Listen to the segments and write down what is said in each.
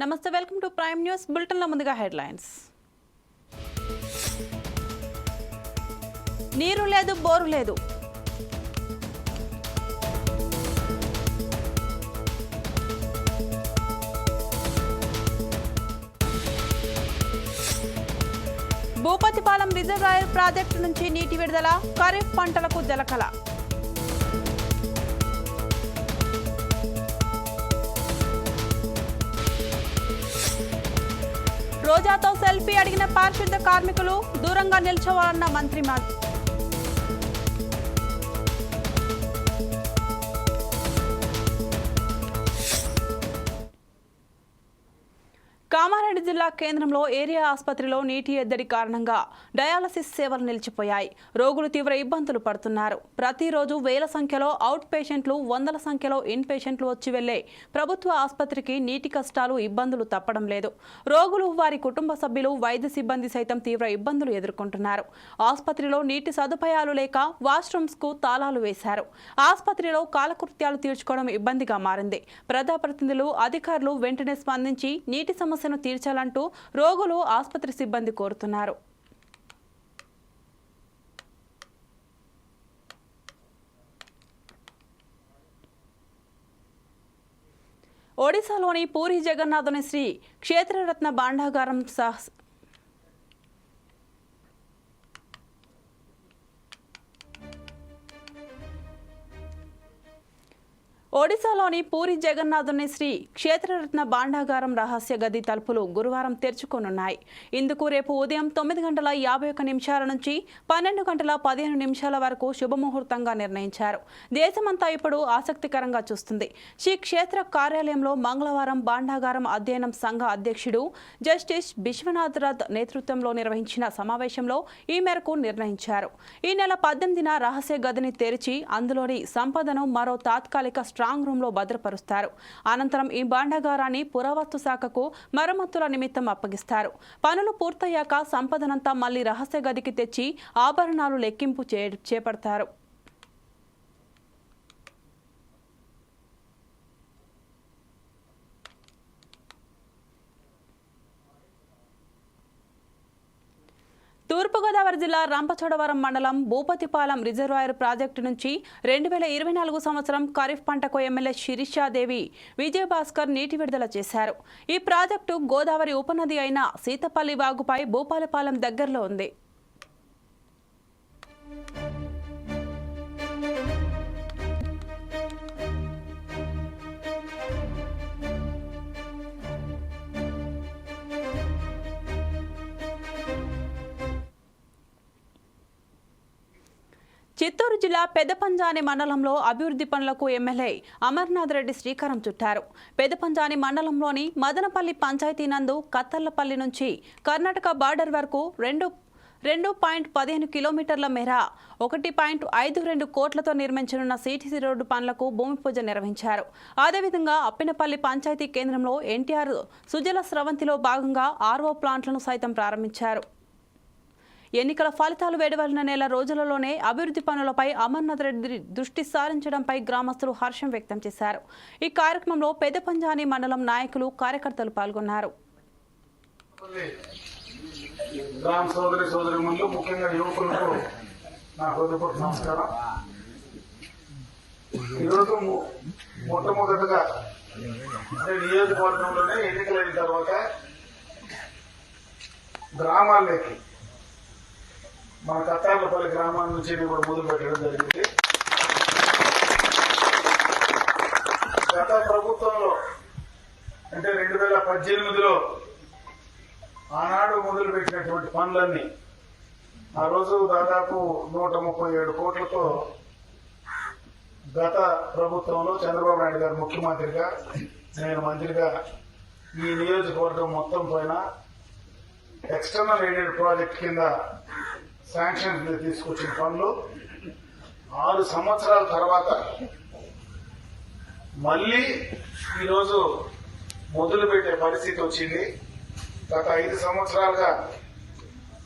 నమస్తే welcome to prime news బులెటిన్ల ముందుగా హెడ్లైన్స్ నీరు లేదు బోరు లేదు. భూపతిపాలెం రిజర్వాయర్ ప్రాజెక్టు నుంచి నీటి విడుదల ఖరీఫ్ పంటలకు జలకల. రోజాతో సెల్ఫీ అడిగిన పారిశుద్ధ కార్మికులు దూరంగా నిల్చోవాలన్న మంత్రి మా కామారెడ్డి జిల్లా కేంద్రంలో ఏరియా ఆసుపత్రిలో నీటి ఎద్దడి కారణంగా డయాలసిస్ సేవలు నిలిచిపోయాయి. రోగులు తీవ్ర ఇబ్బందులు పడుతున్నారు. ప్రతిరోజు వేల సంఖ్యలో అవుట్ పేషెంట్లు వందల సంఖ్యలో ఇన్ పేషెంట్లు వచ్చి వెళ్ళే ప్రభుత్వ ఆసుపత్రికి నీటి కష్టాలు ఇబ్బందులు తప్పడం లేదు. రోగులు వారి కుటుంబ సభ్యులు వైద్య సిబ్బంది సైతం తీవ్ర ఇబ్బందులు ఎదుర్కొంటున్నారు. ఆసుపత్రిలో నీటి సదుపాయాలు లేక వాష్రూమ్స్కు తాళాలు వేశారు. ఆసుపత్రిలో కాలకృత్యాలు తీర్చుకోవడం ఇబ్బందిగా మారింది. ప్రజాప్రతినిధులు అధికారులు వెంటనే స్పందించి నీటి సమస్యను తీర్చాలంటూ రోగులు ఆసుపత్రి సిబ్బంది కోరుతున్నారు. ఒడిశాలోని పూరి జగన్నాథుని శ్రీ క్షేత్రరత్న భాండాగారం ఒడిశాలోని పూరి జగన్నాథుని శ్రీ క్షేత్రరత్న భాండాగారం రహస్య గది తలుపులు గురువారం తెరుచుకోనున్నాయి. ఇందుకు రేపు ఉదయం తొమ్మిది గంటల యాభై ఒక్క నిమిషాల నుంచి పన్నెండు గంటల పదిహేను నిమిషాల వరకు శుభముహూర్తంగా నిర్ణయించారు. దేశమంతా ఇప్పుడు ఆసక్తికరంగా చూస్తుంది. శ్రీ క్షేత్ర కార్యాలయంలో మంగళవారం భాండాగారం అధ్యయనం సంఘ అధ్యక్షుడు జస్టిస్ విశ్వనాథ్ రథ్ నేతృత్వంలో నిర్వహించిన సమావేశంలో ఈ మేరకు నిర్ణయించారు. ఈ నెల పద్దెనిమిదిన రహస్య గదిని తెరిచి అందులోని సంపదను మరో తాత్కాలిక స్ట్రాంగ్ రూమ్లో భద్రపరుస్తారు. అనంతరం ఈ భాండాగారాన్ని పురావస్తు శాఖకు మరమ్మతుల నిమిత్తం అప్పగిస్తారు. పనులు పూర్తయ్యాక సంపదనంతా మళ్ళీ రహస్య గదికి తెచ్చి ఆభరణాలు లెక్కింపు చే చేపడతారు. గోదావరి జిల్లా రంపచోడవరం మండలం భూపతిపాలెం రిజర్వాయర్ ప్రాజెక్టు నుంచి రెండు వేల ఇరవై నాలుగు సంవత్సరం ఖరీఫ్ పంటకు ఎమ్మెల్యే శిరీషాదేవి విజయభాస్కర్ నీటి విడుదల చేశారు. ఈ ప్రాజెక్టు గోదావరి ఉపనది అయిన సీతపల్లి వాగుపై భూపాలపాలెం దగ్గరలో ఉంది. చిత్తూరు జిల్లా పెదపంజాని మండలంలో అభివృద్ధి పనులకు ఎమ్మెల్యే అమర్నాథ్ రెడ్డి శ్రీకారం చుట్టారు. పెదపంజాని మండలంలోని మదనపల్లి పంచాయతీ నందు కత్తర్లపల్లి నుంచి కర్ణాటక బార్డర్ వరకు రెండు రెండు పాయింట్ పదిహేను కిలోమీటర్ల మేర ఒకటి పాయింట్ ఐదు రెండు కోట్లతో నిర్మించనున్న సిటీసీ రోడ్డు పనులకు భూమి పూజ నిర్వహించారు. అదేవిధంగా అప్పినపల్లి పంచాయతీ కేంద్రంలో ఎన్టీఆర్ సుజల స్రవంతిలో భాగంగా ఆర్వో ప్లాంట్లను సైతం ప్రారంభించారు. ఎన్నికల ఫలితాలు వెలువడిన నెల రోజులలోనే అభివృద్ధి పనులపై అమర్నాథ్ రెడ్డి దృష్టి సారించడంపై గ్రామస్తులు హర్షం వ్యక్తం చేశారు. ఈ కార్యక్రమంలో పెద్ద పంజాని మండలం నాయకులు కార్యకర్తలు పాల్గొన్నారు. గ్రామ సోదరి సోదరి ముఖ్యంగా యువకులకు నా హృదయపూర్వక నమస్కారం. ఈరోజు మొట్టమొదటిగా అంటే నియోజకవర్గంలోనే ఎన్నికలైన తర్వాత గ్రామాల్లోకి మన కత్తార్లపల్లి గ్రామాల నుంచి కూడా మొదలు పెట్టడం జరిగింది. గత ప్రభుత్వంలో అంటే రెండు వేల పద్దెనిమిదిలో ఆనాడు మొదలుపెట్టినటువంటి పనులన్నీ ఆ రోజు దాదాపు నూట ముప్పై ఏడు కోట్లతో గత ప్రభుత్వంలో చంద్రబాబు నాయుడు గారు ముఖ్యమంత్రిగా నేను మంత్రిగా ఈ నియోజకవర్గం మొత్తం పైన ఎక్స్టర్నల్ ఎయిడెడ్ ప్రాజెక్ట్ కింద శాంక్షన్ తీసుకొచ్చిన పనులు ఆరు సంవత్సరాల తర్వాత. మళ్ళీ ఈరోజు మొదలుపెట్టే పరిస్థితి వచ్చింది. గత ఐదు సంవత్సరాలుగా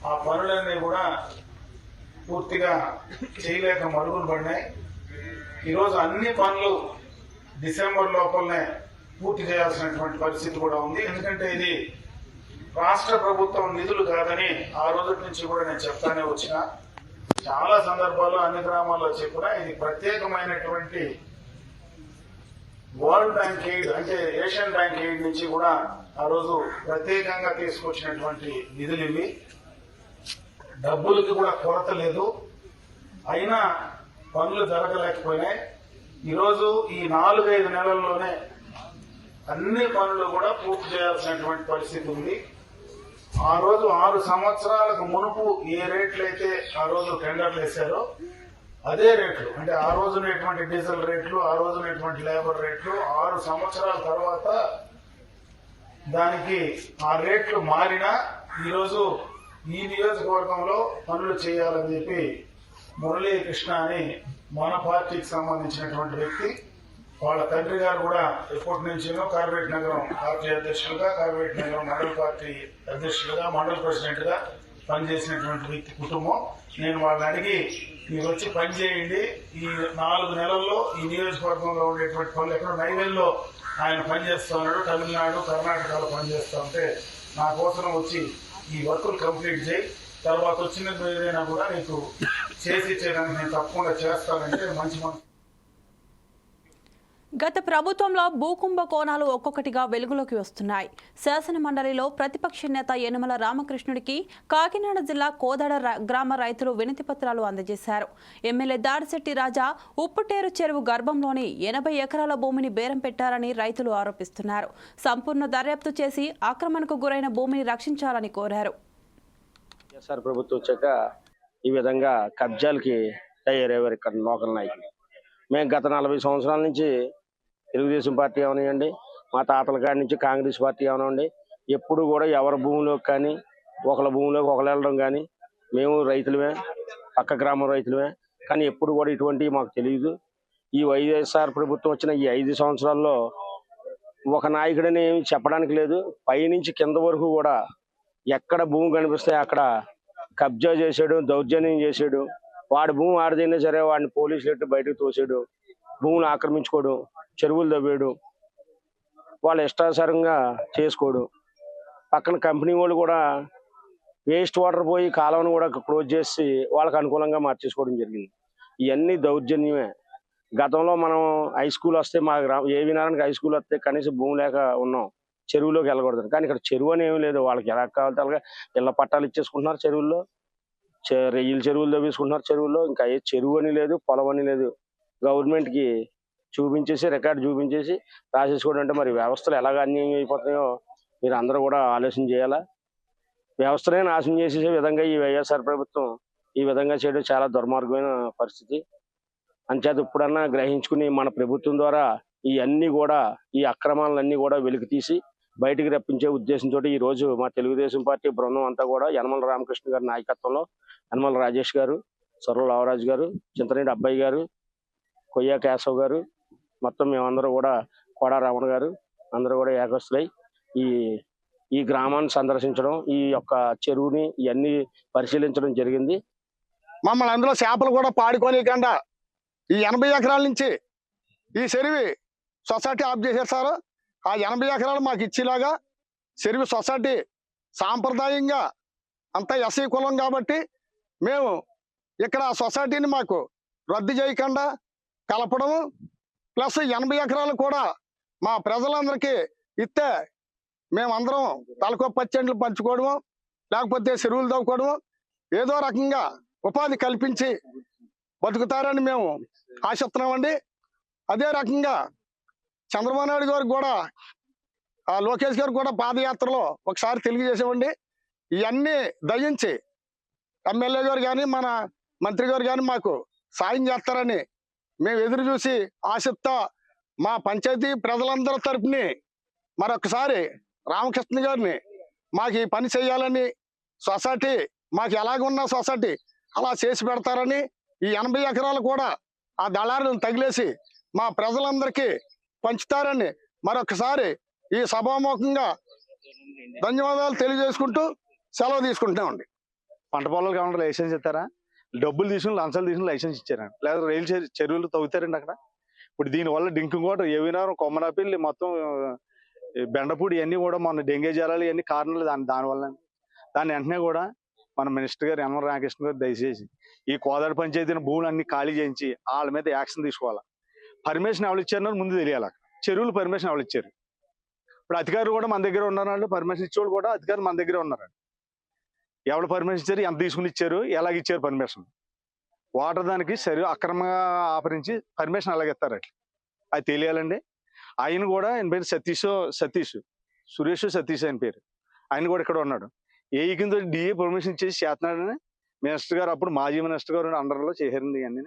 ఆ పనులన్నీ కూడా పూర్తిగా చేయలేక మరుగులు పడినాయి. ఈరోజు అన్ని పనులు డిసెంబర్ లోపలనే పూర్తి చేయాల్సినటువంటి పరిస్థితి కూడా ఉంది. ఎందుకంటే ఇది రాష్ట్ర ప్రభుత్వం నిధులు కాదని ఆ రోజు నుంచి కూడా నేను చెప్తానే వచ్చిన. చాలా సందర్భాల్లో అన్ని గ్రామాల్లో చెప్పినా ఇది ప్రత్యేకమైనటువంటి వరల్డ్ బ్యాంక్ ఎయిడ్ అంటే ఏషియన్ బ్యాంక్ ఎయిడ్ నుంచి కూడా ఆ రోజు ప్రత్యేకంగా తీసుకొచ్చినటువంటి నిధులు ఇవి. డబ్బులకి కూడా కొరత లేదు. అయినా పనులు జరగలేకపోయినాయి. ఈరోజు ఈ నాలుగైదు నెలల్లోనే అన్ని పనులు కూడా పూర్తి చేయాల్సినటువంటి పరిస్థితి ఉంది. ఆ రోజు ఆరు సంవత్సరాలకు మునుపు ఏ రేట్లు అయితే ఆ రోజు టెండర్లు వేశారో అదే రేట్లు. అంటే ఆ రోజున ఎటువంటి డీజిల్ రేట్లు ఆ రోజున ఎటువంటి లేబర్ రేట్లు ఆరు సంవత్సరాల తర్వాత దానికి ఆ రేట్లు మారినా ఈరోజు ఈ నియోజకవర్గంలో పనులు చేయాలని చెప్పి మురళీకృష్ణ అని మన పార్టీకి సంబంధించినటువంటి వ్యక్తి వాళ్ళ తండ్రి గారు కూడా ఎప్పటి నుంచినో కార్పొరేట్ నగరం పార్టీ అధ్యక్షులుగా కార్పొరేట్ నగరం మండల పార్టీ అధ్యక్షులుగా మండల ప్రెసిడెంట్గా పనిచేసినటువంటి వ్యక్తి కుటుంబం. నేను వాళ్ళని అడిగి మీరు వచ్చి పనిచేయండి ఈ నాలుగు నెలల్లో ఈ నియోజకవర్గంలో ఉండేటువంటి పనులు ఎక్కడో నైవేల్లో ఆయన పనిచేస్తా ఉన్నాడు. తమిళనాడు కర్ణాటకలో పనిచేస్తా ఉంటే నా కోసం వచ్చి ఈ వర్కులు కంప్లీట్ చేయి. తర్వాత వచ్చిన ఏదైనా కూడా నీకు చేసి చేయడానికి నేను తప్పకుండా చేస్తానంటే మంచి మనసు గత ప్రభుత్వంలో భూకుంభ కోణాలు ఒక్కొక్కటిగా వెలుగులోకి వస్తున్నాయి. శాసన మండలిలో ప్రతిపక్ష నేత యనమల రామకృష్ణుడికి కాకినాడ జిల్లా కోదాడ గ్రామ రైతులు వినతి పత్రాలు అందజేశారు. ఎమ్మెల్యే దాడిశెట్టి రాజా ఉప్పుటేరు చెరువు గర్భంలోని ఎనభై ఎకరాల భూమిని బేరం పెట్టారని రైతులు ఆరోపిస్తున్నారు. సంపూర్ణ దర్యాప్తు చేసి ఆక్రమణకు గురైన భూమిని రక్షించాలని కోరారు. ప్రభుత్వం వచ్చాక ఈ విధంగా కబ్జాలకి తయారయ్యారు ఇక్కడ లోకల్ నాయకులు. మేము గత నలభై సంవత్సరాల నుంచి తెలుగుదేశం పార్టీ అవనివ్వండి మా తాతల కాడి నుంచి కాంగ్రెస్ పార్టీ అవనివ్వండి ఎప్పుడు కూడా ఎవరి భూమిలోకి కానీ ఒకళ్ళ భూమిలోకి ఒకళ్ళు వెళ్ళడం కానీ మేము రైతులమే పక్క గ్రామం రైతులమే. కానీ ఎప్పుడు కూడా ఇటువంటివి మాకు తెలియదు. ఈ వైఎస్ఆర్ ప్రభుత్వం వచ్చిన ఈ ఐదు సంవత్సరాల్లో ఒక నాయకుడని చెప్పడానికి లేదు. పైనుంచి కింద వరకు కూడా ఎక్కడ భూమి కనిపిస్తే అక్కడ కబ్జా చేసాడు దౌర్జన్యం చేసాడు వాడి భూమి ఆడదైనా సరే వాడిని పోలీసులు ఎట్టు బయటకు తోసాడు భూములు ఆక్రమించుకోవడం చెరువులు తవ్వాడు వాళ్ళ ఇష్టానుసారంగా చేసుకోడు. పక్కన కంపెనీ వాళ్ళు కూడా వేస్ట్ వాటర్ పోయి కాలువను కూడా క్లోజ్ చేసి వాళ్ళకి అనుకూలంగా మార్చేసుకోవడం జరిగింది. ఇవన్నీ దౌర్జన్యమే. గతంలో మనం హై స్కూల్ వస్తే మా గ్రామ ఏ వినారానికి హై స్కూల్ వస్తే కనీసం భూమి లేక ఉన్నాం. చెరువులోకి వెళ్ళకూడదు. కానీ ఇక్కడ చెరువు అని ఏమీ లేదు. వాళ్ళకి ఎలా కావాలంటే అలాగే ఇళ్ళ పట్టాలు ఇచ్చేసుకుంటున్నారు చెరువుల్లో. చె- రెయ్యిల చెరువులు తవ్వేసుకుంటున్నారు చెరువుల్లో. ఇంకా ఏ చెరువు అని లేదు పొలం అని లేదు. గవర్నమెంట్కి చూపించేసి రికార్డు చూపించేసి రాసేసుకోవడం అంటే మరి వ్యవస్థలు ఎలాగ అన్యాయం అయిపోతున్నాయో మీరు అందరూ కూడా ఆలోచన చేయాలా? వ్యవస్థనే నాశనం చేసే విధంగా ఈ వైఎస్ఆర్ ప్రభుత్వం ఈ విధంగా చేయడం చాలా దుర్మార్గమైన పరిస్థితి. అంచేత ఇప్పుడన్నా గ్రహించుకుని మన ప్రభుత్వం ద్వారా ఇవన్నీ కూడా ఈ అక్రమాలన్నీ కూడా వెలికి తీసి బయటికి రప్పించే ఉద్దేశంతో ఈ రోజు మా తెలుగుదేశం పార్టీ బృందం అంతా కూడా యనమల రామకృష్ణ గారి నాయకత్వంలో యనమల రాజేష్ గారు సర్వ లావరాజు గారు చింతనేటి అబ్బాయి గారు కొయ్య కేశవ్ గారు మొత్తం మేమందరూ కూడా కోడా రావణ గారు అందరూ కూడా ఏకస్తులై ఈ ఈ గ్రామాన్ని సందర్శించడం ఈ యొక్క చెరువుని ఇవన్నీ పరిశీలించడం జరిగింది. మమ్మల్ని అందులో చేపలు కూడా పాడుకోనికుండా ఈ ఎనభై ఎకరాల నుంచి ఈ చెరువు సొసైటీ ఆఫ్ చేశారు సార్. ఆ ఎనభై ఎకరాలు మాకు ఇచ్చేలాగా చెరువు సొసైటీ సాంప్రదాయంగా అంతా ఎస్సీ కులం కాబట్టి మేము ఇక్కడ ఆ సొసైటీని మాకు రద్దు చేయకుండా కలపడము ప్లస్ ఎనభై ఎకరాలు కూడా మా ప్రజలందరికీ ఇస్తే మేమందరం తలకో పచ్చండ్లు పంచుకోవడము లేకపోతే చెరువులు తవ్వుకోవడము ఏదో రకంగా ఉపాధి కల్పించి బతుకుతారని మేము ఆశిస్తున్నామండి. అదే రకంగా చంద్రబాబు నాయుడు గారికి కూడా ఆ లోకేష్ గారికి కూడా పాదయాత్రలో ఒకసారి తెలియజేసామండి ఇవన్నీ దయించి ఎమ్మెల్యే గారు కానీ మన మంత్రి గారు కానీ మాకు సాయం చేస్తారని మేము ఎదురు చూసి ఆశిస్తా మా పంచాయతీ ప్రజలందరి తరపుని మరొకసారి రామకృష్ణ గారిని మాకు ఈ పని చేయాలని సొసైటీ మాకు ఎలాగున్న సొసైటీ అలా చేసి పెడతారని ఈ ఎనభై ఎకరాలు కూడా ఆ దళారులను తగిలేసి మా ప్రజలందరికీ పంచుతారని మరొకసారి ఈ సభాముఖంగా ధన్యవాదాలు తెలియజేసుకుంటూ సెలవు తీసుకుంటున్నామండి. పంట పొలాలు కావాలంటే లైసెన్స్ ఇస్తారా? డబ్బులు తీసుకుని లంచాలు తీసుకుని లైసెన్స్ ఇచ్చారండి. లేదా రైలు చెరువులు తవ్వుతారండి అక్కడ. ఇప్పుడు దీనివల్ల డింకింగ్ వాటర్ ఏవినారం కొమ్మనాపిల్లి మొత్తం బెండపూడి ఇవన్నీ కూడా మన డెంగే జ్వరాలు ఇవన్నీ కారణాలు దాని దానివల్ల దాని వెంటనే కూడా మన మినిస్టర్ గారు యనమల రామకృష్ణ గారు దయచేసి ఈ కోదాడు పంచాయతీని భూములు అన్ని ఖాళీ చేయించి వాళ్ళ మీద యాక్షన్ తీసుకోవాలి? పర్మిషన్ ఎవరు ఇచ్చారన్నారు ముందు తెలియాలి చెరువులు పర్మిషన్ ఎవరు ఇచ్చారు? ఇప్పుడు అధికారులు కూడా మన దగ్గర ఉన్నారంటే పర్మిషన్ ఇచ్చేవాళ్ళు కూడా అధికారులు మన దగ్గర ఉన్నారండి. ఎవరు పర్మిషన్ ఇచ్చారు? ఎంత తీసుకుని ఇచ్చారు? ఎలాగ ఇచ్చారు పర్మిషన్ వాటర్ దానికి సరి అక్రమంగా ఆపరించి పర్మిషన్ అలాగే ఇస్తారు అట్లా. అది తెలియాలండి. ఆయన కూడా ఆయన పేరు సతీష్ సతీష్. సురేష్ సతీష్ ఆయన పేరు. ఆయన కూడా ఇక్కడ ఉన్నాడు. ఏ కింద డిఏ పర్మిషన్ ఇచ్చేసి చేస్తున్నాడని మినిస్టర్ గారు అప్పుడు మాజీ మినిస్టర్ గారు అండర్లో చేరింది ఇవన్నీ.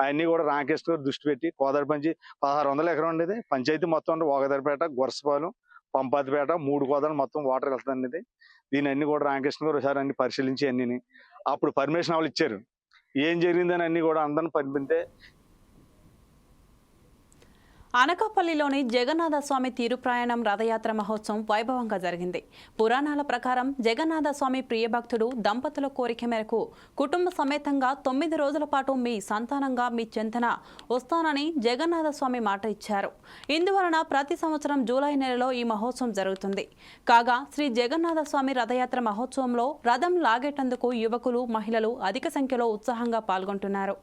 అవన్నీ కూడా రామకృష్ణ గారు దృష్టి పెట్టి కోదారి పంచి పదహారు వందల ఎకరం ఉండేది. పంచాయతీ మొత్తం అంటే ఓగదరిపేట గొరసపాలెం పంపాతిపేట మూడు కోదాలు మొత్తం వాటర్ వెళ్తుంది ఇది దీని అన్ని కూడా రామకృష్ణ గారు ఒకసారి అన్ని పరిశీలించి అన్ని అప్పుడు పర్మిషన్ వాళ్ళు ఇచ్చారు. ఏం జరిగిందని అన్ని కూడా అందరిని పంపితే అనకాపల్లిలోని జగన్నాథ స్వామి తీరుప్రయాణం రథయాత్ర మహోత్సవం వైభవంగా జరిగింది. పురాణాల ప్రకారం జగన్నాథ స్వామి ప్రియభక్తుడు దంపతుల కోరిక మేరకు కుటుంబ సమేతంగా తొమ్మిది రోజుల పాటు మీ సంతానంగా మీ చెంతన వస్తానని జగన్నాథ స్వామి మాట ఇచ్చారు. ఇందువలన ప్రతి సంవత్సరం జూలై నెలలో ఈ మహోత్సవం జరుగుతుంది. కాగా శ్రీ జగన్నాథ స్వామి రథయాత్ర మహోత్సవంలో రథం లాగేటందుకు యువకులు మహిళలు అధిక సంఖ్యలో ఉత్సాహంగా పాల్గొంటున్నారు.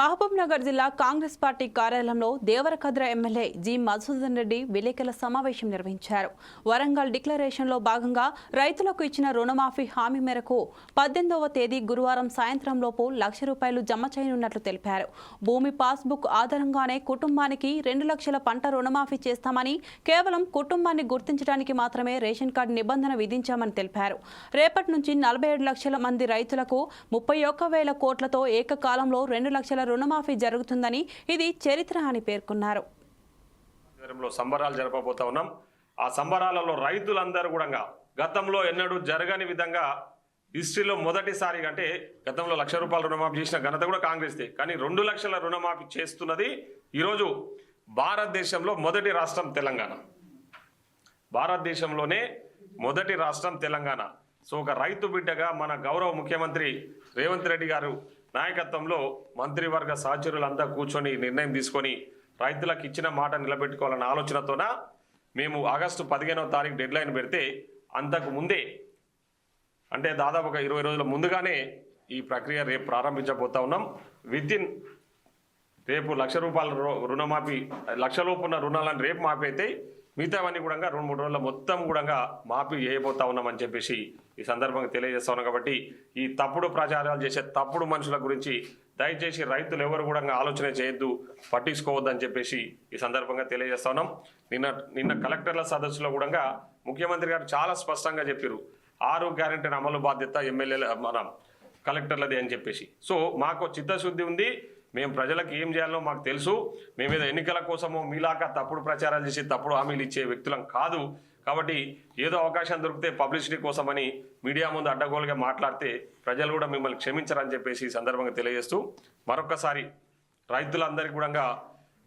మహబూబ్ నగర్ జిల్లా కాంగ్రెస్ పార్టీ కార్యాలయంలో దేవరకద్ర ఎమ్మెల్యే జి మధుసూదన్ రెడ్డి విలేకరుల సమావేశం నిర్వహించారు. వరంగల్ డిక్లరేషన్లో భాగంగా రైతులకు ఇచ్చిన రుణమాఫీ హామీ మేరకు పద్దెనిమిదవ తేదీ గురువారం సాయంత్రంలోపు లక్ష రూపాయలు జమ చేయనున్నట్లు తెలిపారు. భూమి పాస్బుక్ ఆధారంగానే కుటుంబానికి రెండు లక్షల పంట రుణమాఫీ చేస్తామని కేవలం కుటుంబాన్ని గుర్తించడానికి మాత్రమే రేషన్ కార్డు నిబంధన విధించామని తెలిపారు. రేపటి నుంచి నలభై ఏడు లక్షల మంది రైతులకు ముప్పై ఒక్క వేల కోట్లతో ఏకకాలంలో రెండు లక్షల రుణమాఫీ జరుగుతుందని ఇది చరిత్ర అని పేర్కొన్నారు. సంబరాలు జరపబోతా ఉన్నాం. ఆ సంబరాలలో రైతులందరూ కూడా గతంలో ఎన్నడూ జరగని విధంగా హిస్టరీలో మొదటిసారి అంటే గతంలో లక్ష రూపాయల రుణమాఫీ చేసిన ఘనత కూడా కాంగ్రెస్దే. కానీ రెండు లక్షల రుణమాఫీ చేస్తున్నది ఈరోజు భారతదేశంలో మొదటి రాష్ట్రం తెలంగాణ. భారతదేశంలోనే మొదటి రాష్ట్రం తెలంగాణ. సో ఒక రైతు బిడ్డగా మన గౌరవ ముఖ్యమంత్రి రేవంత్ రెడ్డి గారు నాయకత్వంలో మంత్రివర్గ సహచరులంతా కూర్చొని నిర్ణయం తీసుకొని రైతులకు ఇచ్చిన మాట నిలబెట్టుకోవాలన్న ఆలోచనతోన మేము ఆగస్టు పదిహేనవ తారీఖు డెడ్లైన్ పెడితే అంతకు ముందే అంటే దాదాపు ఒక ఇరవై రోజుల ముందుగానే ఈ ప్రక్రియ రేపు ప్రారంభించబోతా ఉన్నాం. విత్ ఇన్ రేపు లక్ష రూపాయల రు- రుణమాఫీ లక్షలోపు ఉన్న రుణాలను రేపు మాఫీ అయితే మిగతావన్నీ కూడా రెండు మూడు రోజుల మొత్తం కూడా మాఫీ చేయబోతా ఉన్నామని చెప్పేసి ఈ సందర్భంగా తెలియజేస్తా ఉన్నాం కాబట్టి ఈ తప్పుడు ప్రచారాలు చేసే తప్పుడు మనుషుల గురించి దయచేసి రైతులు ఎవరు కూడా ఆలోచన చేయొద్దు పట్టించుకోవద్దని చెప్పేసి ఈ సందర్భంగా తెలియజేస్తా ఉన్నాం. నిన్న నిన్న కలెక్టర్ల సదస్సులో కూడా ముఖ్యమంత్రి గారు చాలా స్పష్టంగా చెప్పారు ఆరు గ్యారెంటీని అమలు బాధ్యత ఎమ్మెల్యేల మన కలెక్టర్లది అని చెప్పేసి. సో మాకు చిత్తశుద్ధి ఉంది మేము ప్రజలకు ఏం చేయాలో మాకు తెలుసు. మేము ఏదో ఎన్నికల కోసమో మీలాగా తప్పుడు ప్రచారాలు చేసి తప్పుడు హామీలు ఇచ్చే వ్యక్తులం కాదు. కాబట్టి ఏదో అవకాశం దొరికితే పబ్లిసిటీ కోసమని మీడియా ముందు అడ్డగోలుగా మాట్లాడితే ప్రజలు కూడా మిమ్మల్ని క్షమించరని చెప్పేసి ఈ సందర్భంగా తెలియజేస్తూ మరొకసారి రైతులందరికీ కూడా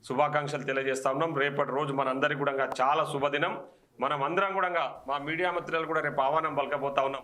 శుభాకాంక్షలు తెలియజేస్తా ఉన్నాం. రేపటి రోజు మనందరికీ కూడా చాలా శుభదినం. మనం అందరం కూడా మా మీడియా మిత్రులు కూడా రేపు ఆహ్వానం పలకబోతా ఉన్నాం.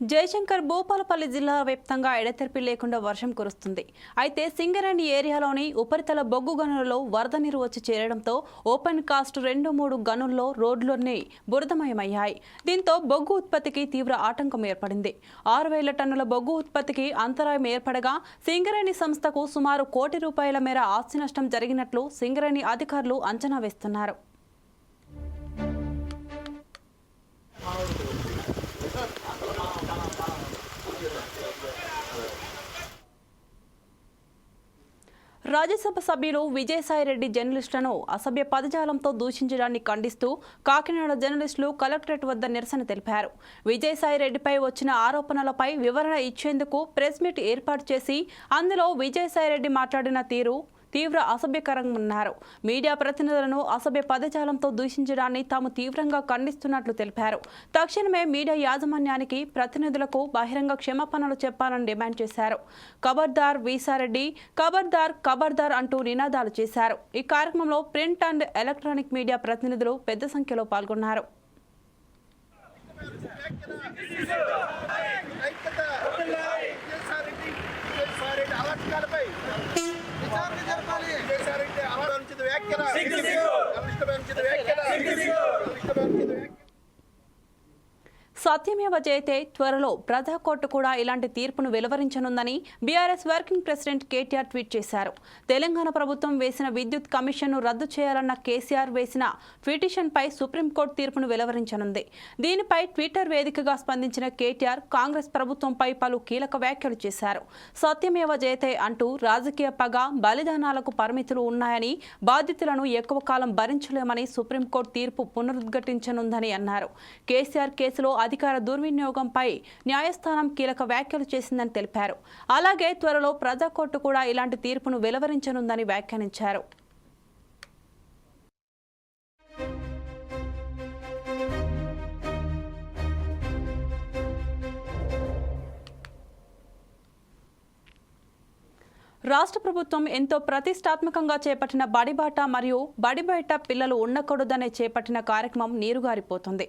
జయశంకర్ భూపాలపల్లి జిల్లా వ్యాప్తంగా ఎడతెరిపి లేకుండా వర్షం కురుస్తుంది. అయితే సింగరేణి ఏరియాలోని ఉపరితల బొగ్గు గనులలో వరద నీరు వచ్చి చేరడంతో ఓపెన్ కాస్ట్ రెండు మూడు గనుల్లో రోడ్లన్నీ బురదమయమయ్యాయి. దీంతో బొగ్గు ఉత్పత్తికి తీవ్ర ఆటంకం ఏర్పడింది. ఆరు వేల టన్నుల బొగ్గు ఉత్పత్తికి అంతరాయం ఏర్పడగా సింగరేణి సంస్థకు సుమారు కోటి రూపాయల మేర ఆస్తి నష్టం జరిగినట్లు సింగరేణి అధికారులు అంచనా వేస్తున్నారు. రాజ్యసభ సభ్యులు విజయసాయిరెడ్డి జర్నలిస్టులను అసభ్య పదజాలంతో దూషించడాన్ని ఖండిస్తూ కాకినాడ జర్నలిస్టులు కలెక్టరేట్ వద్ద నిరసన తెలిపారు. విజయసాయిరెడ్డిపై వచ్చిన ఆరోపణలపై వివరణ ఇచ్చేందుకు ప్రెస్ మీట్ ఏర్పాటు చేసి అందులో విజయసాయిరెడ్డి మాట్లాడిన తీరు తీవ్ర అసభ్యకరంగా ఉన్నారు మీడియా ప్రతినిధులను అసభ్య పదజాలంతో దూషించడాన్ని తాము తీవ్రంగా ఖండిస్తున్నట్లు తెలిపారు తక్షణమే మీడియా యాజమాన్యానికి ప్రతినిధులకు బహిరంగ క్షమాపణలు చెప్పాలని డిమాండ్ చేశారు ఖబర్దార్ వీసారెడ్డి ఖబర్దార్ ఖబర్దార్ అంటూ నినాదాలు చేశారు ఈ కార్యక్రమంలో ప్రింట్ అండ్ ఎలక్ట్రానిక్ మీడియా ప్రతినిధులు పెద్ద సంఖ్యలో పాల్గొన్నారు విచారణ இருக்கிறார் సత్యమేవ జయతే త్వరలో ప్రజా కోర్టు కూడా ఇలాంటి తీర్పును వెలువరించనుందని BRS working president KTR tweet చేశారు. తెలంగాణ ప్రభుత్వం వేసిన విద్యుత్ కమిషన్ను రద్దు చేయాలన్న కేసీఆర్ వేసిన పిటిషన్పై సుప్రీంకోర్టు తీర్పును వెలువరించనుంది. దీనిపై ట్విట్టర్ వేదికగా స్పందించిన కేటీఆర్ కాంగ్రెస్ ప్రభుత్వంపై పలు కీలక వ్యాఖ్యలు చేశారు. సత్యమేవ జయతే అంటూ రాజకీయ పగ బలిదానాలకు పరిమితులు ఉన్నాయని బాధితులను ఎక్కువ కాలం భరించలేమని సుప్రీంకోర్టు తీర్పు పునరుద్ఘటించనుందని అన్నారు. కేసీఆర్ కేసులో అధిక అధికార దుర్వినియోగంపై న్యాయస్థానం కీలక వ్యాఖ్యలు చేసిందని తెలిపారు. అలాగే త్వరలో ప్రజా కోర్టు కూడా ఇలాంటి తీర్పును వెలువరించనుందని వ్యాఖ్యానించారు. రాష్ట్ర ప్రభుత్వం ఎంతో ప్రతిష్టాత్మకంగా చేపట్టిన బడిబాట మరియు బడిబయట పిల్లలు ఉండకూడదనే చేపట్టిన కార్యక్రమం నీరుగారిపోతుంది.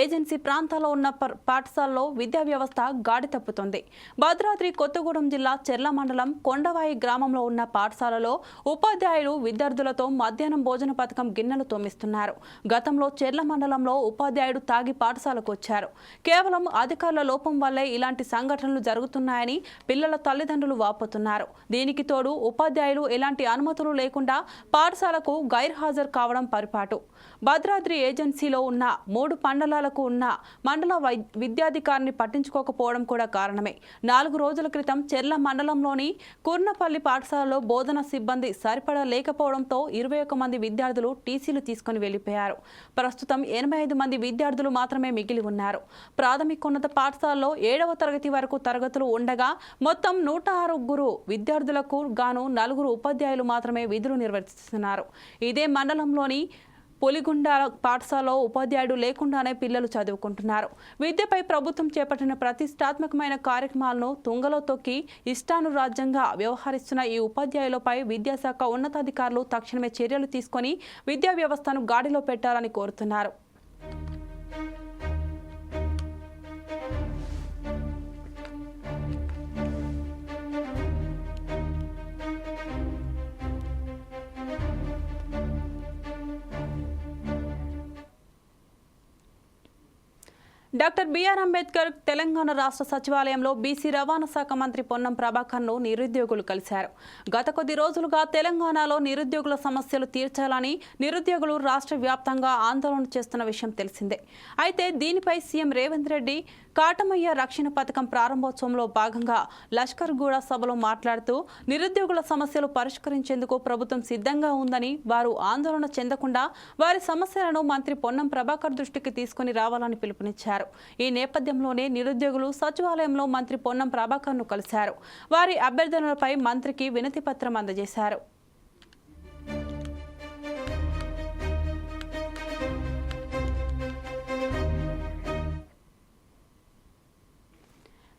ఏజెన్సీ ప్రాంతాల్లో ఉన్న పాఠశాలలో విద్యా వ్యవస్థ గాడి తప్పుతుంది. భద్రాద్రి కొత్తగూడెం జిల్లా చెర్ల మండలం కొండవాయి గ్రామంలో ఉన్న పాఠశాలలో ఉపాధ్యాయులు విద్యార్థులతో మధ్యాహ్నం భోజన పథకం గిన్నెలు తోమిస్తున్నారు. గతంలో చెర్ల మండలంలో ఉపాధ్యాయుడు తాగి పాఠశాలకు వచ్చారు. కేవలం అధికారుల లోపం వల్లే ఇలాంటి సంఘటనలు జరుగుతున్నాయని పిల్లల తల్లిదండ్రులు వాపోతున్నారు. దీనికి తోడు ఉపాధ్యాయులు ఎలాంటి అనుమతులు లేకుండా పాఠశాలకు గైర్హాజరు కావడం పరిపాటు. భద్రాద్రి ఏజెన్సీలో ఉన్న మూడు మండలాలకు ఉన్న మండల వై విద్యాధికారిని పట్టించుకోకపోవడం కూడా కారణమే. నాలుగు రోజుల క్రితం చెర్ల మండలంలోని కుర్నపల్లి పాఠశాలలో బోధన సిబ్బంది సరిపడా లేకపోవడంతో ఇరవై ఒక్క మంది విద్యార్థులు టీసీలు తీసుకుని వెళ్ళిపోయారు ప్రస్తుతం ఎనభై ఐదు మంది విద్యార్థులు మాత్రమే మిగిలి ఉన్నారు. ప్రాథమికోన్నత పాఠశాలలో ఏడవ తరగతి వరకు తరగతులు ఉండగా మొత్తం నూట ఆరుగురు విద్యార్థులకు గాను నలుగురు ఉపాధ్యాయులు మాత్రమే విధులు నిర్వర్తిస్తున్నారు. ఇదే మండలంలోని పులిగుండ పాఠశాలలో ఉపాధ్యాయుడు లేకుండానే పిల్లలు చదువుకుంటున్నారు. విద్యపై ప్రభుత్వం చేపట్టిన ప్రతిష్టాత్మకమైన కార్యక్రమాలను తుంగలో తొక్కి ఇష్టానురాజ్యంగా వ్యవహరిస్తున్న ఈ ఉపాధ్యాయులపై విద్యాశాఖ ఉన్నతాధికారులు తక్షణమే చర్యలు తీసుకొని విద్యా వ్యవస్థను గాడిలో పెట్టాలని కోరుతున్నారు. డాక్టర్ బిఆర్ అంబేద్కర్ తెలంగాణ రాష్ట్ర సచివాలయంలో బీసీ రవాణా శాఖ మంత్రి పొన్నం ప్రభాకర్ను నిరుద్యోగులు కలిశారు. గత కొద్ది రోజులుగా తెలంగాణలో నిరుద్యోగుల సమస్యలు తీర్చాలని నిరుద్యోగులు రాష్ట్ర వ్యాప్తంగా ఆందోళన చేస్తున్న విషయం తెలిసిందే. అయితే దీనిపై సీఎం రేవంత్ రెడ్డి కాటమయ్య రక్షణ పథకం ప్రారంభోత్సవంలో భాగంగా లష్కర్ గూడ సభలో మాట్లాడుతూ నిరుద్యోగుల సమస్యలు పరిష్కరించేందుకు ప్రభుత్వం సిద్ధంగా ఉందని వారు ఆందోళన చెందకుండా వారి సమస్యలను మంత్రి పొన్నం ప్రభాకర్ దృష్టికి తీసుకుని రావాలని పిలుపునిచ్చారు. ఈ నేపథ్యంలోనే నిరుద్యోగులు సచివాలయంలో మంత్రి పొన్నం ప్రభాకర్ను కలిశారు. వారి అభ్యర్థనలపై మంత్రికి వినతి పత్రం అందజేశారు.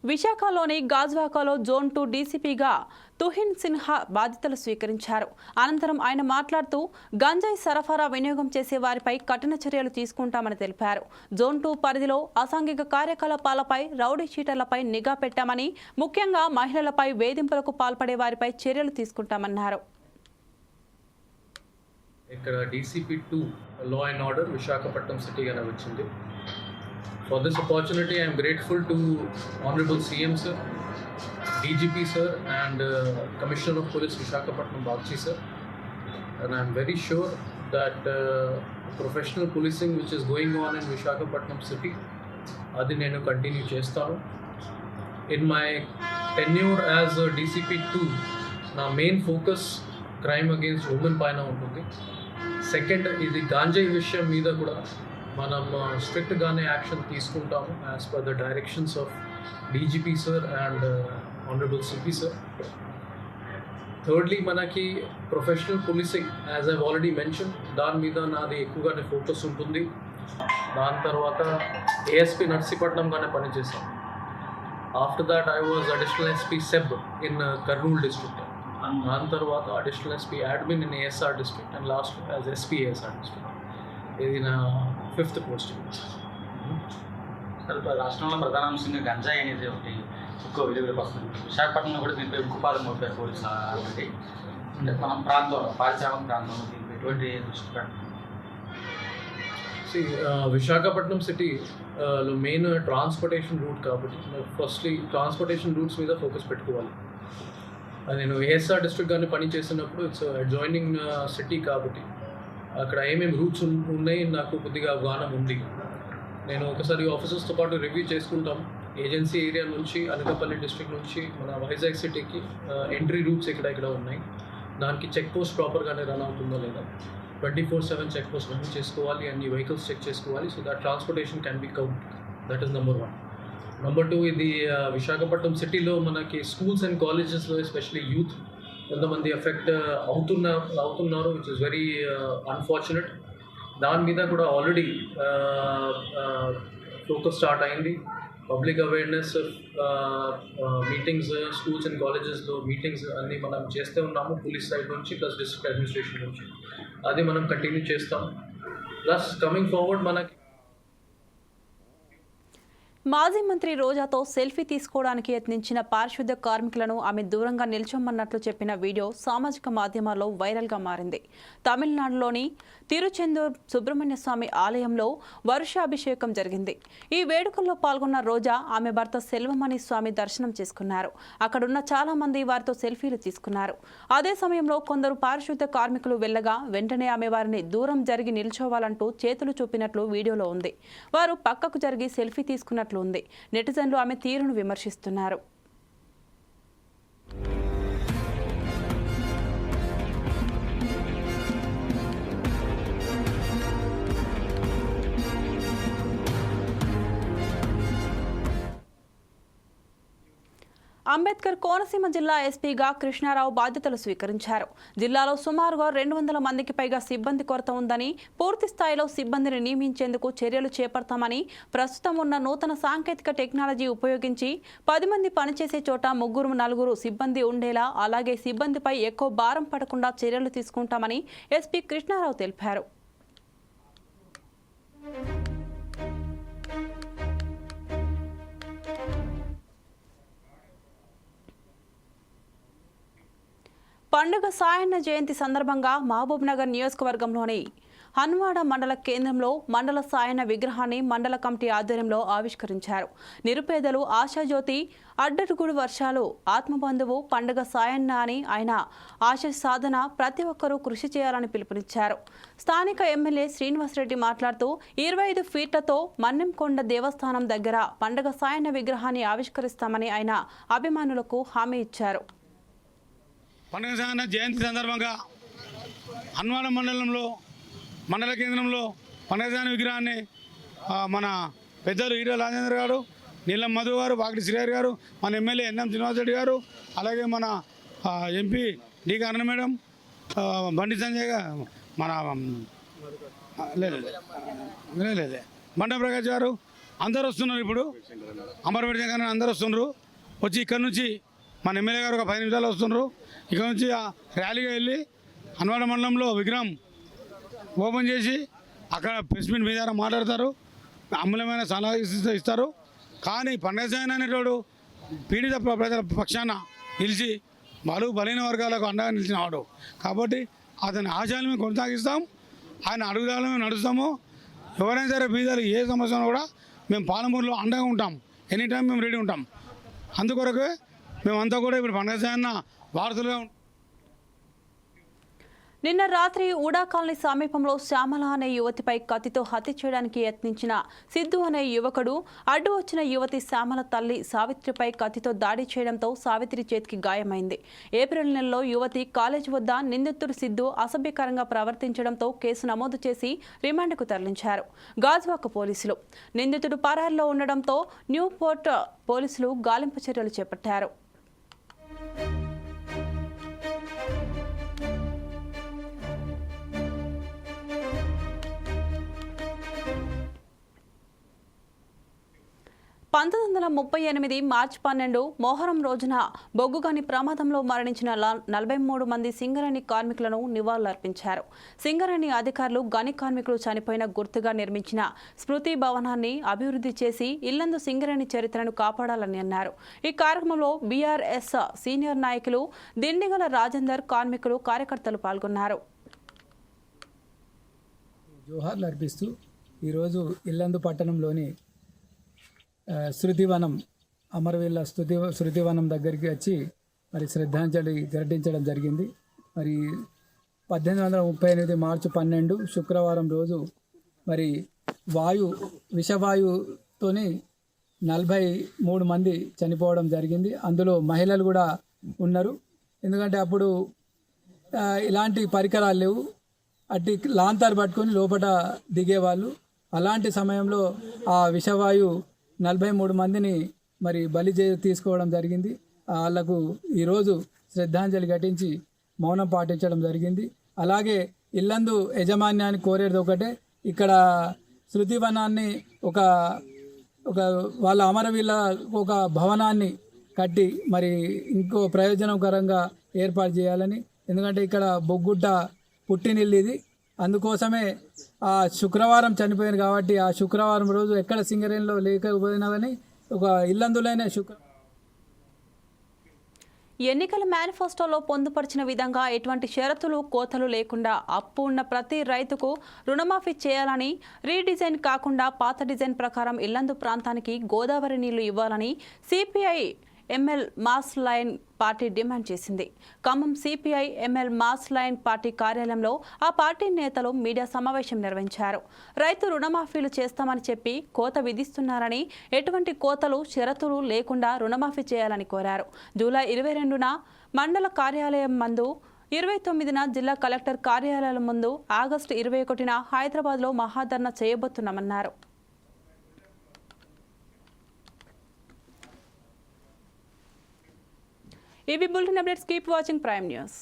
విశాఖలోని గాజ్వాకాలో జోన్ టూ డీసీపీగా తుహిన్ సిన్హా బాధ్యతలు స్వీకరించారు. అనంతరం ఆయన మాట్లాడుతూ గంజాయి సరఫరా వినియోగం చేసే వారిపై కఠిన చర్యలు తీసుకుంటామని తెలిపారు. జోన్ టూ పరిధిలో అసాంఘిక కార్యకలాపాలపై రౌడీ షీటర్లపై నిఘా పెట్టామని ముఖ్యంగా మహిళలపై వేధింపులకు పాల్పడే వారిపై చర్యలు తీసుకుంటామన్నారు. ఇక్కడ DCP two law and order Visakhapatnam city అని వచ్చింది. For this opportunity I'm grateful to honourable CM sir DGP sir and commissioner of police Visakhapatnam Bagchi sir and I'm very sure that professional policing which is going on in Visakhapatnam city అది నేను continue చేస్తాను. In my tenure as DCP two నా main focus crime against women పైన ఉంటుంది. Second ఇది గాంజాయి విషయం మీద కూడా మనం స్ట్రిక్ట్గానే యాక్షన్ తీసుకుంటాము as per the directions of DGP sir and honourable CP sir. Thirdly మనకి professional policing as I already mention దాని మీద నాది ఎక్కువగానే ఫోకస్ ఉంటుంది. దాని తర్వాత ఏఎస్పి నర్సీపట్నంగానే పనిచేశాం. After that I was additional SP SEB in Kurnool district దాని తర్వాత additional SP admin in ASR district and last as SP ASR district ఇది నా ఫిఫ్త్ పోస్టింగ్ సార్ రాష్ట్రంలో ప్రధాన అంశంగా గంజాయి అనేది ఒకటి ఎక్కువ విలువలకు వస్తుంది విశాఖపట్నంలో కూడా దీనిపై ఉక్కుపాలు మోపారు పోలీసులు అలాంటి అంటే మనం ప్రాంతంలో పారిశ్రామిక ప్రాంతంలో దీనిపై ఎటువంటి దృష్టి పెట్టాలి uh, విశాఖపట్నం సిటీ uh, లో మెయిన్ ట్రాన్స్పోర్టేషన్ రూట్ కాబట్టి ఫస్ట్లీ ట్రాన్స్పోర్టేషన్ రూట్స్ మీద ఫోకస్ పెట్టుకోవాలి. నేను ఏఎస్ఆర్ డిస్ట్రిక్ట్ కానీ పని చేసినప్పుడు ఇట్స్ అడ్జాయినింగ్ సిటీ కాబట్టి అక్కడ ఏమేమి రూట్స్ ఉన్నాయి నాకు కొద్దిగా అవగాహన ఉంది. నేను ఒకసారి ఆఫీసర్స్తో పాటు రివ్యూ చేసుకుంటాం. ఏజెన్సీ ఏరియా నుంచి అనకాపల్లి డిస్ట్రిక్ట్ నుంచి మన వైజాగ్ సిటీకి ఎంట్రీ రూట్స్ ఇక్కడ ఇక్కడ ఉన్నాయి? దానికి చెక్ పోస్ట్ ప్రాపర్గానే రన్ అవుతుందో లేదా. Twenty four seven check post run చేసుకోవాలి. అన్ని వెహికల్స్ చెక్ చేసుకోవాలి. So that transportation can be count that is number one number two ఇది విశాఖపట్నం సిటీలో మనకి స్కూల్స్ అండ్ కాలేజెస్లో ఎస్పెషలీ యూత్ కొంతమంది ఎఫెక్ట్ అవుతున్న అవుతున్నారు విచ్ ఇస్ వెరీ అన్ఫార్చునేట్ దాని మీద కూడా ఆల్రెడీ ఫోకస్ స్టార్ట్ అయింది. Public awareness meetings schools and కాలేజెస్లో మీటింగ్స్ అన్నీ మనం చేస్తూ ఉన్నాము పోలీస్ సైడ్ నుంచి ప్లస్ డిస్ట్రిక్ట్ అడ్మినిస్ట్రేషన్ నుంచి. అది మనం కంటిన్యూ చేస్తాం. ప్లస్ కమింగ్ ఫార్వర్డ్ మనకి మాజీ మంత్రి రోజాతో సెల్ఫీ తీసుకోవడానికి యత్నించిన పారిశుద్ధ కార్మికులను ఆమె దూరంగా నిల్చోమన్నట్లు చెప్పిన వీడియో సామాజిక మాధ్యమాల్లో వైరల్గా మారింది. తమిళనాడులోని తిరుచెందూర్ సుబ్రహ్మణ్య స్వామి ఆలయంలో వర్షాభిషేకం జరిగింది. ఈ వేడుకల్లో పాల్గొన్న రోజా ఆమె భర్త సెల్వమణి స్వామి దర్శనం చేసుకున్నారు. అక్కడున్న చాలా మంది వారితో సెల్ఫీలు తీసుకున్నారు. అదే సమయంలో కొందరు పారిశుద్ధ కార్మికులు వెళ్ళగా వెంటనే ఆమె వారిని దూరం జరిగి నిల్చోవాలంటూ చేతులు చూపినట్లు వీడియోలో ఉంది. వారు పక్కకు జరిగి సెల్ఫీ తీసుకున్నట్లు ఉంది. నెటిజన్లు ఆమె తీరును విమర్శిస్తున్నారు. అంబేద్కర్ కోనసీమ జిల్లా ఎస్పీగా కృష్ణారావు బాధ్యతలు స్వీకరించారు. జిల్లాలో సుమారుగా రెండు వందల మందికి పైగా సిబ్బంది కొరత ఉందని పూర్తి స్థాయిలో సిబ్బందిని నియమించేందుకు చర్యలు చేపడతామని ప్రస్తుతం ఉన్న నూతన సాంకేతిక టెక్నాలజీ ఉపయోగించి పది మంది పనిచేసే చోట ముగ్గురు నలుగురు సిబ్బంది ఉండేలా అలాగే సిబ్బందిపై ఎక్కువ భారం పడకుండా చర్యలు తీసుకుంటామని ఎస్పీ కృష్ణారావు తెలిపారు. పండుగ సాయన్న జయంతి సందర్భంగా మహబూబ్ నగర్ నియోజకవర్గంలోని హన్వాడ మండల కేంద్రంలో మండల సాయన్న విగ్రహాన్ని మండల కమిటీ ఆధ్వర్యంలో ఆవిష్కరించారు. నిరుపేదలు ఆశాజ్యోతి అడ్డరుగుడు వర్షాలు ఆత్మబంధువు పండుగ సాయన్న అని ఆయన ఆశ సాధన ప్రతి ఒక్కరూ కృషి చేయాలని పిలుపునిచ్చారు. స్థానిక ఎమ్మెల్యే శ్రీనివాసరెడ్డి మాట్లాడుతూ ఇరవై ఐదు ఫీట్లతో మన్నెంకొండ దేవస్థానం దగ్గర పండుగ సాయన్న విగ్రహాన్ని ఆవిష్కరిస్తామని ఆయన అభిమానులకు హామీ ఇచ్చారు. పండుగ జయంతి సందర్భంగా హన్వాడ మండలంలో మండల కేంద్రంలో పండుగ విగ్రహాన్ని మన పెద్దలు ఈరో రాజేంద్ర గారు నీలం మధు గారు వాకిటి శ్రీహరి గారు మన ఎమ్మెల్యే ఎన్ఎం శ్రీనివాసరెడ్డి గారు అలాగే మన MP D కరణ madam Bandi Sanjay గారు మన లేదు లేదు లేదు బండ ప్రకాష్ గారు అందరు వస్తున్నారు ఇప్పుడు. అమరపేట జగన్ అందరు వస్తున్నారు వచ్చి ఇక్కడ నుంచి మన ఎమ్మెల్యే గారు ఒక పది నిమిషాలు వస్తున్నారు ఇక్కడ నుంచి ఆ ర్యాలీగా వెళ్ళి హన్వాడ మండలంలో విగ్రహం ఓపెన్ చేసి అక్కడ ప్రెస్ మీట్ మీద మాట్లాడతారు అమూల్యమైన సలహా ఇస్తారు. కానీ పండగసాయన అనేటోడు పీడిత ప్ర- ప్రజల పక్షాన నిలిచి బలు బలైన వర్గాలకు అండగా నిలిచిన వాడు. కాబట్టి అతని ఆశయాలు మేము కొనసాగిస్తాం ఆయన అడుగుదాలు మేము నడుస్తాము. ఎవరైనా సరే బీదాలు ఏ సమస్య కూడా మేము పాలమూరులో అండగా ఉంటాం. ఎనీ టైం మేము రెడీ ఉంటాం. అందుకొరకు మేమంతా కూడా ఇప్పుడు పండగ సాయన్న వారసులుగా నిన్న రాత్రి ఊడా కాలనీ సమీపంలో శ్యామల అనే యువతిపై కత్తితో హత్య చేయడానికి యత్నించిన సిద్ధు అనే యువకుడు అడ్డు వచ్చిన యువతి శ్యామల తల్లి సావిత్రిపై కత్తితో దాడి చేయడంతో సావిత్రి చేతికి గాయమైంది. ఏప్రిల్ నెలలో యువతి కాలేజ్ వద్ద నిందితుడు సిద్ధు అసభ్యకరంగా ప్రవర్తించడంతో కేసు నమోదు చేసి రిమాండ్కు తరలించారు. గాజువాక పోలీసులు. నిందితుడు పరారిలో ఉండడంతో న్యూపోర్ట్ పోలీసులు గాలింపు చర్యలు చేపట్టారు. పంతొమ్మిది వందల ముప్పై ఎనిమిది మార్చి పన్నెండు మోహరం రోజున బొగ్గుగాని ప్రమాదంలో మరణించిన నలభై మూడు మంది సింగరేణి కార్మికులను నివాళులర్పించారు. సింగరేణి అధికారులు గని కార్మికులు చనిపోయిన గుర్తుగా నిర్మించిన స్మృతి భవనాన్ని అభివృద్ధి చేసి ఇల్లందు సింగరేణి చరిత్రను కాపాడాలని అన్నారు. ఈ కార్యక్రమంలో బీఆర్ఎస్ సీనియర్ నాయకులు దిండిగల రాజేందర్ కార్మికులు కార్యకర్తలు పాల్గొన్నారు. జోహార్లు అర్పిస్తూ ఈరోజు ఇల్లందు పట్టణంలోని శృతివనం అమరవీళ్ళ స్థుతి శృతివనం దగ్గరికి వచ్చి మరి శ్రద్ధాంజలి ఘటించడం జరిగింది. మరి పద్దెనిమిది వందల ముప్పై ఎనిమిది మార్చి పన్నెండు శుక్రవారం రోజు మరి వాయు విషవాయుతోని నలభై మూడు మంది చనిపోవడం జరిగింది. అందులో మహిళలు కూడా ఉన్నారు. ఎందుకంటే అప్పుడు ఇలాంటి పరికరాలు లేవు. అట్టి లాంతర్ పట్టుకొని లోపల దిగేవాళ్ళు. అలాంటి సమయంలో ఆ విషవాయు నలభై మూడు మందిని మరి బలి చే తీసుకోవడం జరిగింది. వాళ్ళకు వాళ్ళకు ఈరోజు శ్రద్ధాంజలి ఘటించి మౌనం పాటించడం జరిగింది. అలాగే ఇల్లందు యజమాన్యాన్ని కోరేది ఒకటే ఇక్కడ శృతివనాన్ని ఒక ఒక వాళ్ళ అమరవీళ్ళ ఒక భవనాన్ని కట్టి మరి ఇంకో ప్రయోజనకరంగా ఏర్పాటు చేయాలని ఎందుకంటే ఇక్కడ బొగ్గుట్ట పుట్టినిల్లు ఇది. అందుకోసమే ఆ శుక్రవారం చనిపోయింది కాబట్టి ఆ శుక్రవారం రోజు ఎక్కడ సింగరేణిలో లేకపోయినా కానీ ఒక ఇల్లందులైన శుక్ర ఎన్నికల మేనిఫెస్టోలో పొందుపరిచిన విధంగా ఎటువంటి షరతులు కోతలు లేకుండా అప్పు ఉన్న ప్రతి రైతుకు రుణమాఫీ చేయాలని రీడిజైన్ కాకుండా పాత డిజైన్ ప్రకారం ఇల్లందు ప్రాంతానికి గోదావరి నీళ్ళు ఇవ్వాలని CPI ML mass line party demand చేసింది. Khammam CPI ML mass line party కార్యాలయంలో ఆ పార్టీ నేతలు మీడియా సమావేశం నిర్వహించారు. రైతు రుణమాఫీలు చేస్తామని చెప్పి కోత విధిస్తున్నారని ఎటువంటి కోతలు షరతులు లేకుండా రుణమాఫీ చేయాలని కోరారు. జూలై ఇరవై రెండున మండల కార్యాలయం మందు ఇరవై తొమ్మిదిన జిల్లా కలెక్టర్ కార్యాలయం ముందు ఆగస్టు ఇరవై ఒకటిన హైదరాబాద్లో మహాధర్నా చేయబోతున్నామన్నారు. AB bulletin updates keep watching prime news